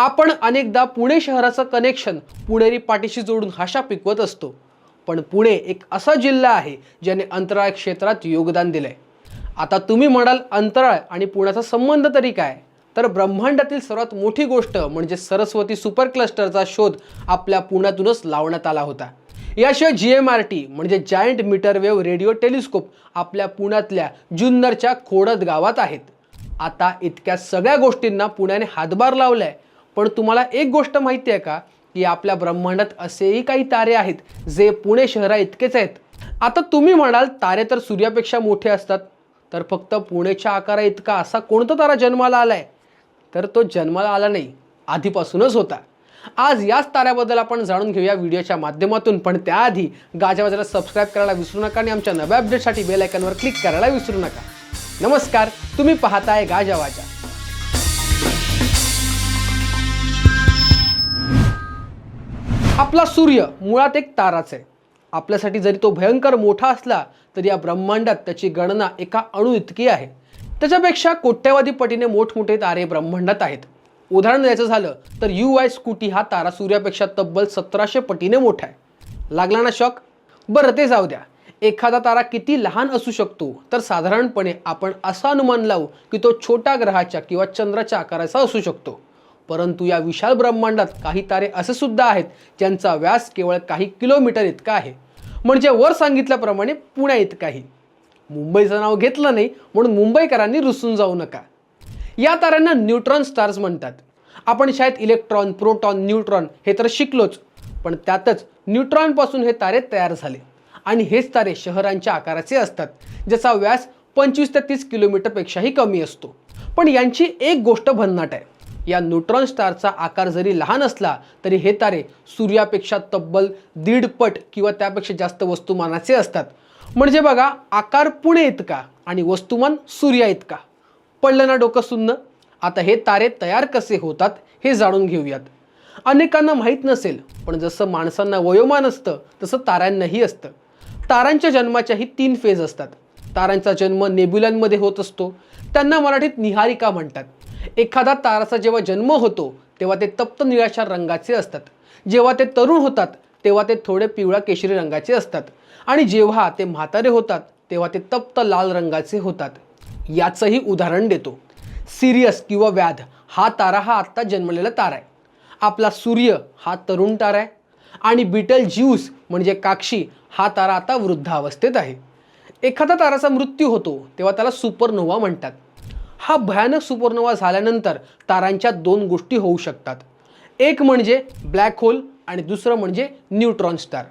आपण अनेकदा पुणे शहराचं कनेक्शन पुणेरी पाठीशी जोडून हाशा पिकवत असतो. पण पुणे एक असा जिल्हा आहे ज्याने अंतराळ क्षेत्रात योगदान दिलंय. आता तुम्ही म्हणाल अंतराळ आणि पुण्याचा संबंध तरी काय? तर ब्रह्मांडातील सर्वात मोठी गोष्ट म्हणजे सरस्वती सुपर क्लस्टरचा शोध आपल्या पुण्यातूनच लावण्यात आला होता. याशिवाय जी एम आर टी म्हणजे giant metre wave radio telescope आपल्या पुण्यातल्या जुन्नरच्या खोडद गावात आहेत. आता इतक्या सगळ्या गोष्टींना पुण्याने हातभार लावलाय. पण तुम्हाला एक गोष्ट माहिती आहे का? की आपल्या ब्रह्मांडात असेही काही तारे आहेत जे पुणे शहरा इतकेच आहेत. आता तुम्ही म्हणाल तारे तर सूर्यापेक्षा मोठे असतात. तर फक्त पुणेच्या आकारा इतका असा कोणता तारा जन्माला आला आहे तर तो जन्माला आला नाही आधीपासूनच होता. आज याच ताऱ्याबद्दल आपण जाणून घेऊया व्हिडिओच्या माध्यमातून पण त्याआधी गाजावाजाला सबस्क्राईब करायला विसरू नका आणि आमच्या नव्या अपडेटसाठी बेल आयकॉनवर क्लिक करायला विसरू नका. नमस्कार तुम्ही पाहताय गाजावाजा आपला सूर्य मुळात एक ताराच आहे. आपल्यासाठी जरी तो भयंकर मोठा असला तरी या ब्रह्मांडात त्याची गणना एका अणू इतकी आहे. त्याच्यापेक्षा कोट्यवधी पटीने मोठमोठे तारे ब्रह्मांडात आहेत. उदाहरण द्यायचं झालं तर यू आय स्कूटी हा तारा सूर्यापेक्षा तब्बल सतराशे पटीने मोठा आहे. लागला ना शॉक बरं ते जाऊ द्या. एखादा तारा किती लहान असू शकतो तर साधारणपणे आपण असं अनुमान लावू की तो छोट्या ग्रहाच्या किंवा चंद्राच्या आकाराचा असू शकतो. परंतु या विशाल ब्रह्मांडात काही तारे असे सुद्धा आहेत ज्यांचा व्यास केवळ काही किलोमीटर इतका आहे. म्हणजे वर सांगितल्याप्रमाणे पुण्या इतकाही. मुंबईचं नाव घेतलं नाही म्हणून मुंबईकरांनी रुसून जाऊ नका. या ताऱ्यांना न्यूट्रॉन स्टार्स म्हणतात. आपण शाळेत इलेक्ट्रॉन प्रोटॉन न्यूट्रॉन हे तर शिकलोच पण त्यातच न्यूट्रॉनपासून हे तारे तयार झाले. आणि हेच तारे शहरांच्या आकाराचे असतात ज्याचा व्यास पंचवीस ते तीस किलोमीटरपेक्षाही कमी असतो. पण यांची एक गोष्ट भन्नाट आहे. या न्यूट्रॉन स्टारचा आकार जरी लहान असला तरी हे तारे सूर्यापेक्षा तब्बल दीड पट किंवा त्यापेक्षा जास्त वस्तुमानाचे असतात. म्हणजे बघा आकार पुणे इतका आणि वस्तुमान सूर्या इतका. पडलं ना डोकं सुन्न? आता हे तारे तयार कसे होतात हे जाणून घेऊयात. अनेकांना माहीत नसेल पण जसं माणसांना वयोमान असतं तसं ताऱ्यांनाही असतं. तारांच्या जन्माच्याही तीन फेज असतात. तारांचा जन्म नेब्युलांमध्ये होत असतो. त्यांना मराठीत निहारिका म्हणतात. एखादा ताराचा जेव्हा जन्म होतो तेव्हा ते तप्त निळाशार रंगाचे असतात. जेव्हा ते तरुण होतात तेव्हा ते थोडे पिवळ्या केशरी रंगाचे असतात. आणि जेव्हा ते म्हातारे होतात तेव्हा ते तप्त लाल रंगाचे होतात. याचंही उदाहरण देतो. सिरियस किंवा व्याध हा तारा हा आत्ता जन्मलेला तारा आहे. आपला सूर्य हा तरुण तारा आहे. आणि बिटल ज्यूस म्हणजे काक्षी हा तारा आता वृद्धावस्थेत आहे. एखादा ताराचा मृत्यू होतो तेव्हा त्याला सुपरनोवा म्हणतात. हा भयानक सुपरनोवा झाल्यानंतर तारांच्या दोन गोष्टी होऊ शकतात. एक म्हणजे ब्लॅक होल आणि दुसरं म्हणजे न्यूट्रॉन स्टार.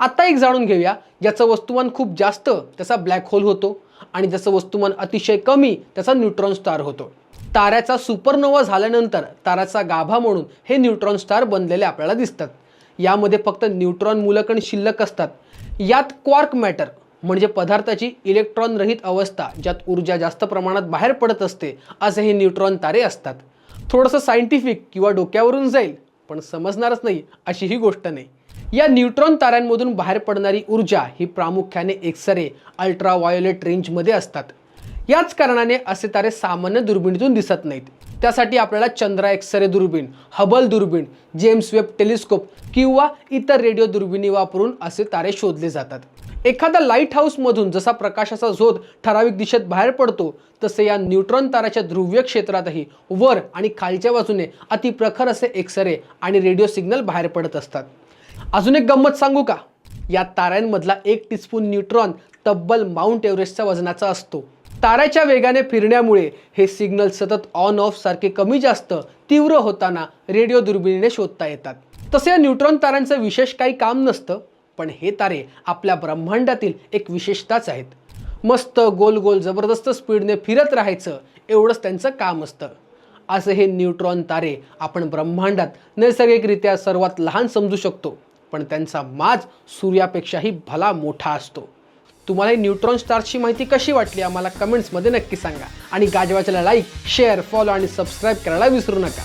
आता एक जाणून घेऊया ज्याचं वस्तुमान खूप जास्त त्याचा ब्लॅक होल होतो आणि ज्याचं वस्तुमान अतिशय कमी त्याचा न्यूट्रॉन स्टार होतो. ताऱ्याचा सुपरनोवा झाल्यानंतर ताऱ्याचा गाभा म्हणून हे न्यूट्रॉन स्टार बनलेले आपल्याला दिसतात. यामध्ये फक्त न्यूट्रॉन मूलकण शिल्लक असतात. यात क्वार्क मॅटर म्हणजे पदार्थाची इलेक्ट्रॉन रहित अवस्था ज्यात ऊर्जा जास्त प्रमाणात बाहेर पडत असते असे हे न्यूट्रॉन तारे असतात. थोडंसं सायंटिफिक किंवा डोक्यावरून जाईल पण समजणारच नाही अशी ही गोष्ट नाही. या न्यूट्रॉन ताऱ्यांमधून बाहेर पडणारी ऊर्जा ही प्रामुख्याने एक्सरे अल्ट्रावायोलेट रेंजमध्ये असतात. याच कारणाने असे तारे सामान्य दुर्बिणीतून दिसत नाहीत. त्यासाठी आपल्याला चंद्रा एक्सरे दुर्बीण हबल दुर्बीण जेम्स वेब टेलिस्कोप किंवा इतर रेडिओ दुर्बिणी वापरून असे तारे शोधले जातात. एखादा लाइट हाऊसमधून जसा प्रकाशाचा झोत ठराविक दिशेत बाहेर पडतो तसे या न्यूट्रॉन ताराच्या ध्रुवीय क्षेत्रातही वर आणि खालच्या बाजूने अतिप्रखर असे एक्सरे आणि रेडिओ सिग्नल बाहेर पडत असतात. अजून एक गंमत सांगू का? या ताऱ्यांमधला एक टीस्पून न्यूट्रॉन तब्बल माउंट एव्हरेस्टच्या वजनाचा असतो. ताऱ्याच्या वेगाने फिरण्यामुळे हे सिग्नल सतत ऑन ऑफ सारखे कमी जास्त तीव्र होताना रेडिओ दुर्बिणीने शोधता येतात. तसे या न्यूट्रॉन ताऱ्यांचं विशेष काही काम नसतं. पण हे तारे आपल्या ब्रह्मांडातील एक विशेषताच आहेत. मस्त गोल गोल जबरदस्त स्पीडने फिरत राहायचं एवढंच त्यांचं काम असतं. असे हे न्यूट्रॉन तारे आपण ब्रह्मांडात नैसर्गिकरित्या सर्वात लहान समजू शकतो पण त्यांचा माज सूर्यापेक्षाही भला मोठा असतो. तुम्हाला ही न्यूट्रॉन स्टार्सची माहिती कशी वाटली आम्हाला कमेंट्समध्ये नक्की सांगा. आणि गाजवाच्याला लाईक शेअर फॉलो आणि सबस्क्राईब करायला विसरू नका.